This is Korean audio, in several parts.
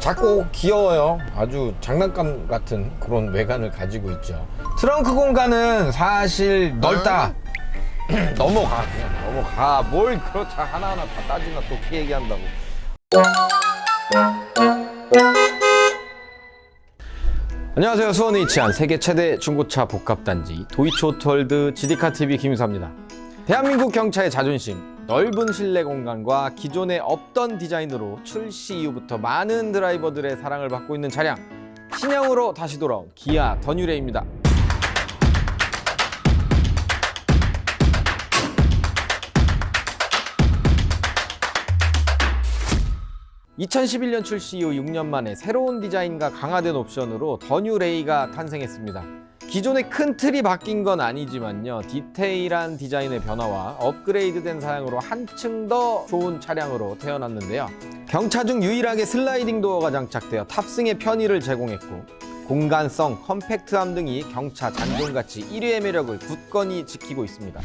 작고 귀여워요. 아주 장난감 같은 그런 외관을 가지고 있죠. 트렁크 공간은 사실 넓다. 넘어가 그냥 넘어가. 뭘 그렇다 하나하나 다 따지나 또그 얘기한다고. 안녕하세요. 수원에 위치한 세계 최대 중고차 복합단지 도이치오토월드 GD카 TV 김유사입니다. 대한민국 경차의 자존심, 넓은 실내 공간과 기존에 없던 디자인으로 출시 이후부터 많은 드라이버들의 사랑을 받고 있는 차량 신형으로 다시 돌아온 기아 더뉴레입니다. 2011년 출시 이후 6년 만에 새로운 디자인과 강화된 옵션으로 더뉴 레이가 탄생했습니다. 기존의 큰 틀이 바뀐 건 아니지만요. 디테일한 디자인의 변화와 업그레이드된 사양으로 한층 더 좋은 차량으로 태어났는데요. 경차 중 유일하게 슬라이딩 도어가 장착되어 탑승의 편의를 제공했고 공간성, 컴팩트함 등이 경차 잔존가치 1위의 매력을 굳건히 지키고 있습니다.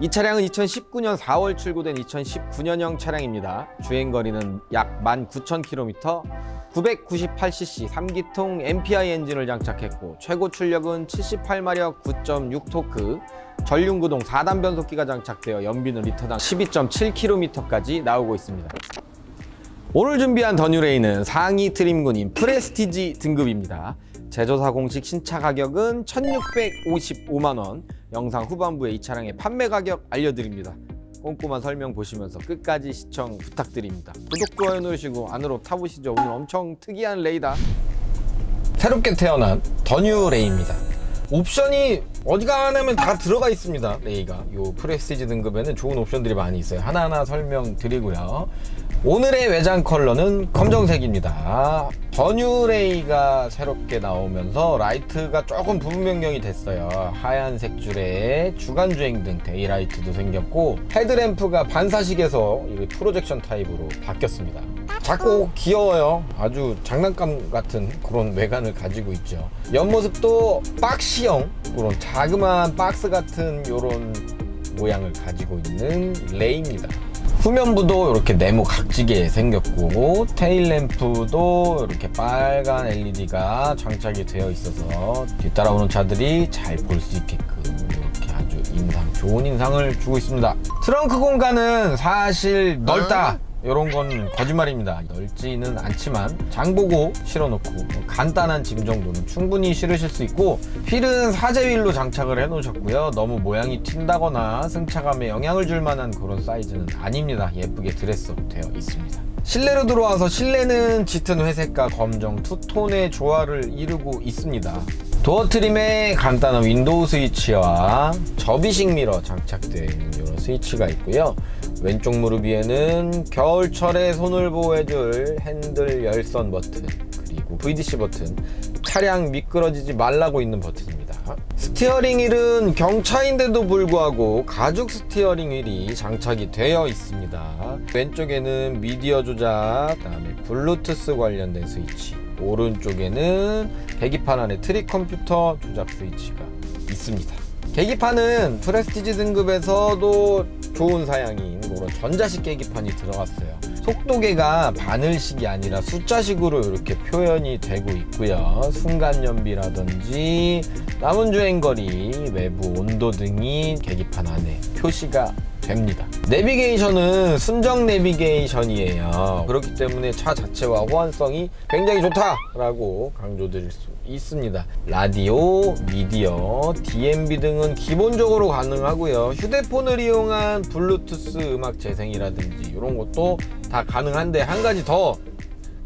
이 차량은 2019년 4월 출고된 2019년형 차량입니다. 주행거리는 약 19,000km, 998cc 3기통 MPI 엔진을 장착했고 최고 출력은 78마력 9.6토크, 전륜구동 4단 변속기가 장착되어 연비는 리터당 12.7km까지 나오고 있습니다. 오늘 준비한 더뉴레이는 상위 트림군인 프레스티지 등급입니다. 제조사 공식 신차 가격은 1655만원. 영상 후반부에 이 차량의 판매 가격 알려드립니다. 꼼꼼한 설명 보시면서 끝까지 시청 부탁드립니다. 구독, 좋아요 누르시고 안으로 타보시죠. 오늘 엄청 특이한 레이다. 새롭게 태어난 더뉴 레이입니다. 옵션이 어디가 하냐면 다 들어가 있습니다. 레이가 요 프레스티지 등급에는 좋은 옵션들이 많이 있어요. 하나하나 설명드리고요. 오늘의 외장 컬러는 검정색입니다. 더뉴 레이가 새롭게 나오면서 라이트가 조금 부분 변경이 됐어요. 하얀색 줄에 주간 주행 등 데이라이트도 생겼고 헤드램프가 반사식에서 이 프로젝션 타입으로 바뀌었습니다. 작고 귀여워요. 아주 장난감 같은 그런 외관을 가지고 있죠. 옆모습도 박시형 그런 자그마한 박스 같은 이런 모양을 가지고 있는 레이입니다. 후면부도 이렇게 네모 각지게 생겼고 테일램프도 이렇게 빨간 LED가 장착이 되어 있어서 뒤따라오는 차들이 잘 볼 수 있게끔 이렇게 아주 인상 좋은 인상을 주고 있습니다. 트렁크 공간은 사실 넓다. 이런 건 거짓말입니다. 넓지는 않지만 장보고 실어놓고 간단한 짐 정도는 충분히 실으실 수 있고 휠은 사제 휠로 장착을 해놓으셨고요. 너무 모양이 튄다거나 승차감에 영향을 줄 만한 그런 사이즈는 아닙니다. 예쁘게 드레스업 되어 있습니다. 실내로 들어와서 실내는 짙은 회색과 검정 투톤의 조화를 이루고 있습니다. 도어 트림에 간단한 윈도우 스위치와 접이식 미러 장착되어 있는 이런 스위치가 있고요. 왼쪽 무릎 위에는 겨울철에 손을 보호해줄 핸들 열선 버튼 그리고 VDC 버튼 차량 미끄러지지 말라고 있는 버튼입니다. 스티어링 휠은 경차인데도 불구하고 가죽 스티어링 휠이 장착이 되어 있습니다. 왼쪽에는 미디어 조작, 그다음에 블루투스 관련된 스위치, 오른쪽에는 계기판 안에 트릭 컴퓨터 조작 스위치가 있습니다. 계기판은 프레스티지 등급에서도 좋은 사양인 그런 전자식 계기판이 들어갔어요. 속도계가 바늘식이 아니라 숫자식으로 이렇게 표현이 되고 있고요. 순간 연비라든지 남은 주행 거리, 외부 온도 등이 계기판 안에 표시가 됩니다. 내비게이션은 순정 내비게이션이에요. 그렇기 때문에 차 자체와 호환성이 굉장히 좋다라고 강조드릴 수 있습니다. 라디오, 미디어, DMB 등은 기본적으로 가능하고요. 휴대폰을 이용한 블루투스 음악 재생이라든지 이런 것도 다 가능한데 한 가지 더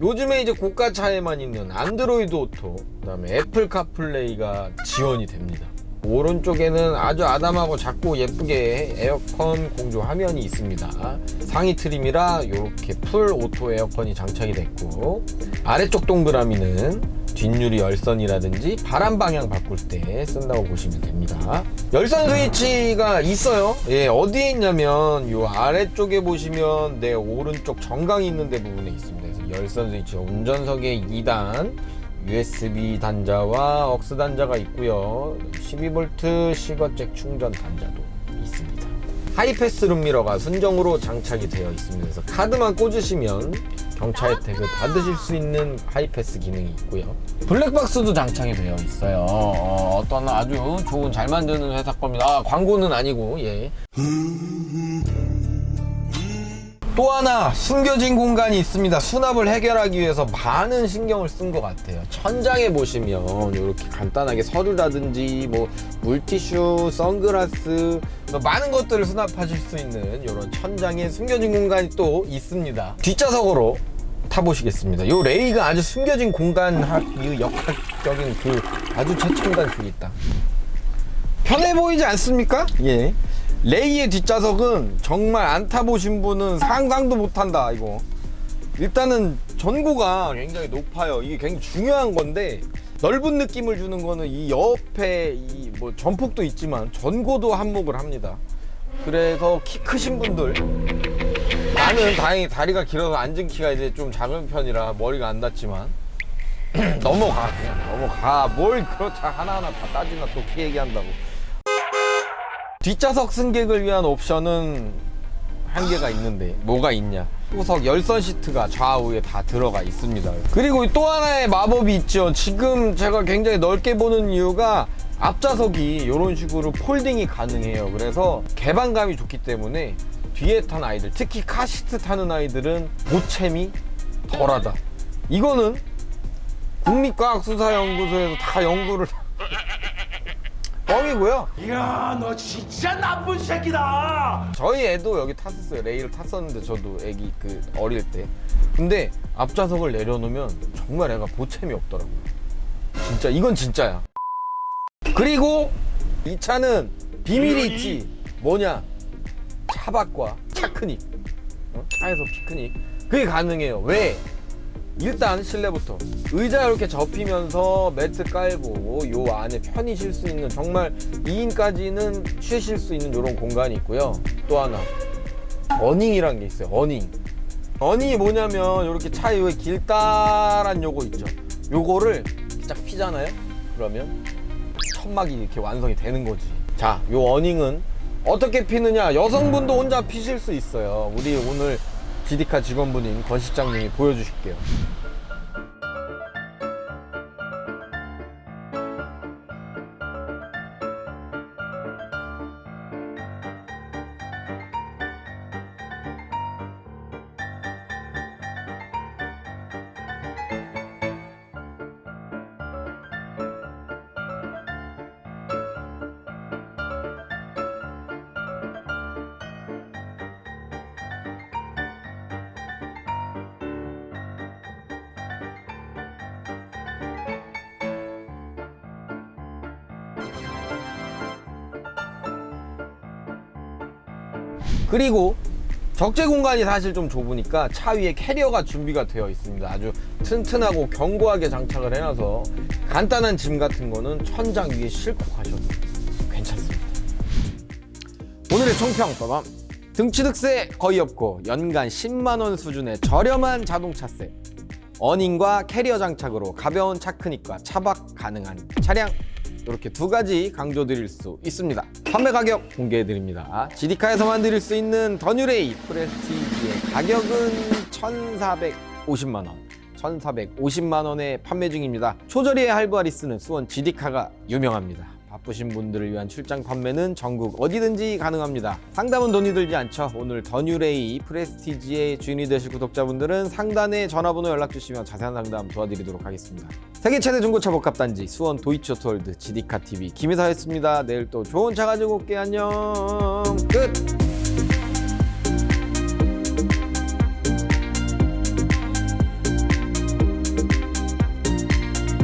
요즘에 이제 고가 차에만 있는 안드로이드 오토, 그다음에 애플 카플레이가 지원이 됩니다. 오른쪽에는 아주 아담하고 작고 예쁘게 에어컨 공조 화면이 있습니다. 상위 트림이라 이렇게 풀 오토 에어컨이 장착이 됐고 아래쪽 동그라미는 뒷유리 열선이라든지 바람 방향 바꿀 때 쓴다고 보시면 됩니다. 열선 스위치가 있어요. 예, 어디에 있냐면 이 아래쪽에 보시면 내 오른쪽 정강이 있는 데 부분에 있습니다. 그래서 열선 스위치 운전석에 2단 USB 단자와 억스 단자가 있고요. 12V 시거잭 충전 단자도 있습니다. 하이패스 룸미러가 순정으로 장착이 되어. 그래서 카드만 꽂으시면 정차 혜택을 받으실 수 있는 하이패스 기능이 있고요. 블랙박스도 장착이 되어 있어요. 어, 떤 아주 좋은 잘 만드는 회사 겁니다. 아, 광고는 아니고 예. 또 하나 숨겨진 공간이 있습니다. 수납을 해결하기 위해서 많은 신경을 쓴 것 같아요. 천장에 보시면 이렇게 간단하게 서류라든지 뭐 물티슈, 선글라스 뭐 많은 것들을 수납하실 수 있는 이런 천장에 숨겨진 공간이 또 있습니다. 뒷좌석으로 타보시겠습니다. 이 레이가 아주 숨겨진 공간 학, 이 역학적인 그 아주 최첨단 그게 있다. 편해 보이지 않습니까? 예. 레이의 뒷좌석은 정말 안 타보신 분은 상상도 못한다 이거. 일단은 전고가 굉장히 높아요. 이게 굉장히 중요한 건데 넓은 느낌을 주는 거는 이 옆에 이 뭐 전폭도 있지만 전고도 한몫을 합니다. 그래서 키 크신 분들 나는 다행히 다리가 길어서 앉은 키가 이제 좀 작은 편이라 머리가 안 닿지만 넘어가 그냥 넘어가. 뭘 그렇다 하나하나 다 따지나 또 키 얘기한다고 뒷좌석 승객을 위한 옵션은 한 개가 있는데 뭐가 있냐? 후석 열선 시트가 좌우에 다 들어가 있습니다. 그리고 또 하나의 마법이 있죠. 지금 제가 굉장히 넓게 보는 이유가 앞좌석이 이런 식으로 폴딩이 가능해요. 그래서 개방감이 좋기 때문에 뒤에 탄 아이들 특히 카시트 타는 아이들은 보챔이 덜하다. 이거는 국립과학수사연구소에서 다 연구를 뻥이고요 이야 너 진짜 나쁜 새끼다 저희 애도 여기 탔었어요. 레일을 탔었는데 저도 애기 그 어릴 때. 근데 앞좌석을 내려놓으면 정말 애가 보챔이 없더라고요. 진짜 이건 진짜야. 그리고 이 차는 비밀이 있지. 뭐냐? 차박과 차크닉. 어? 차에서 피크닉. 그게 가능해요. 왜? 일단 실내부터. 의자 이렇게 접히면서 매트 깔고 요 안에 편히 쉴 수 있는 정말 2인까지는 쉬실 수 있는 이런 공간이 있고요. 또 하나. 어닝이란 게 있어요 어닝. 어닝이 뭐냐면 이렇게 차 위에 길다란 요거 있죠. 요거를 쫙 피잖아요? 그러면 천막이 이렇게 완성이 되는 거지. 자요 어닝은 어떻게 피느냐? 여성분도 혼자 피실 수 있어요. 우리 오늘 지디카 직원분인 권 실장님이 보여주실게요 그리고 적재 공간이 사실 좀 좁으니까 차 위에 캐리어가 준비가 되어 있습니다. 아주 튼튼하고 견고하게 장착을 해놔서 간단한 짐 같은 거는 천장 위에 싣고 가셔도 괜찮습니다. 오늘의 총평 빠밤 등취득세 거의 없고 연간 10만 원 수준의 저렴한 자동차세 어닝과 캐리어 장착으로 가벼운 차크닉과 차박 가능한 차량 이렇게 두 가지 강조드릴 수 있습니다. 판매 가격 공개해 드립니다. 지디카에서만 드릴 수 있는 더뉴레이 프레스티지의 가격은 1,450만 원. 1,450만 원에 판매 중입니다. 초저리의 할부알이 쓰는 수원 지디카가 유명합니다. 바쁘신 분들을 위한 출장 판매는 전국 어디든지 가능합니다. 상담은 돈이 들지 않죠. 오늘 더뉴레이 프레스티지의 주인이 되실 구독자분들은 상단에 전화번호 연락 주시면 자세한 상담 도와드리도록 하겠습니다. 세계 최대 중고차 복합단지 수원 도이치오토월드 지디카 TV 김희사였습니다. 내일 또 좋은 차 가지고 올게 안녕. 끝.